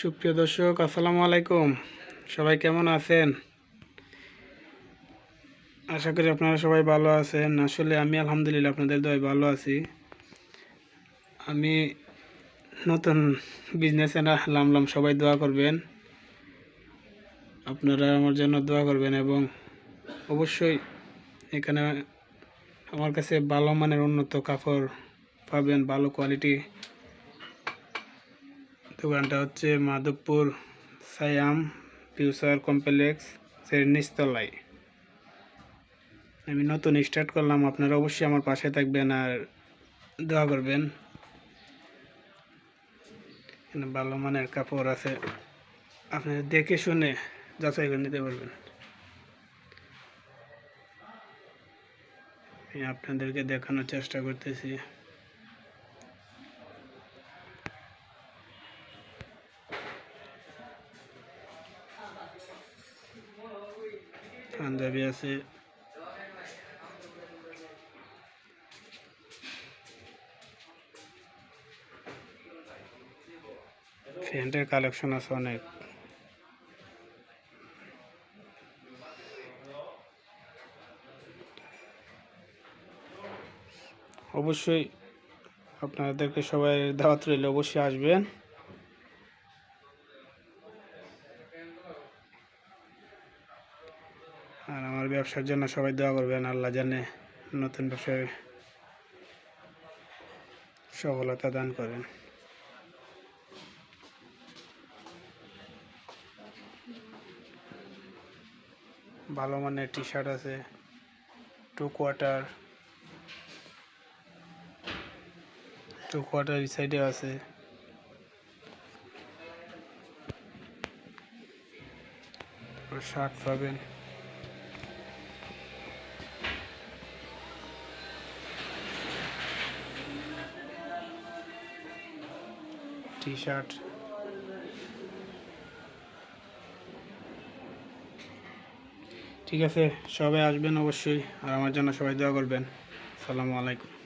সুপ্রিয় দর্শক, আসসালামু আলাইকুম। সবাই কেমন আছেন? আশা করি আপনারা সবাই ভালো আছেন। আসলে আমি আলহামদুলিল্লাহ আপনাদের দয় ভালো আছি। আমি নতুন বিজনেসে নামলাম সবাই দোয়া করবেন। আপনারা আমার জন্য দোয়া করবেন এবং অবশ্যই এখানে আমার কাছে ভালো মানের উন্নত কাপড় পাবেন, ভালো কোয়ালিটি দোকানটা হচ্ছে মাধবপুর সায়াম ফিউচার কমপ্লেক্স এর নিচতলায়। আমি নতুন স্টার্ট করলাম, আপনারা অবশ্যই আমার পাশে থাকবেন আর দোয়া করবেন। এখানে ভালো মানের কাপড় আছে। আপনারা দেখে শুনে যাচাই করে নিতে পারবেন। আপনাদেরকে দেখানোর চেষ্টা করতেছি। পাঞ্জাবি আছে। প্যান্টের কালেকশন আছে অনেক। অবশ্যই আপনাদেরকে সবাই দাওয়াত রইলে অবশ্যই আসবেন। ব্যবসার জন্য সবাই দোয়া করবেন, আল্লাহ জানে নতুন ব্যবসায় সফলতা দান করেন। ভালো মানের টি শার্ট আছে টু কোয়ার্টার টু কোয়ার্টার সাইডে আছে। শার্ট পাবেন। টি শার্ট ঠিক আছে, সবাই আসবেন অবশ্যই, আর আমার জন্য সবাই দোয়া করবেন। সালামু আলাইকুম।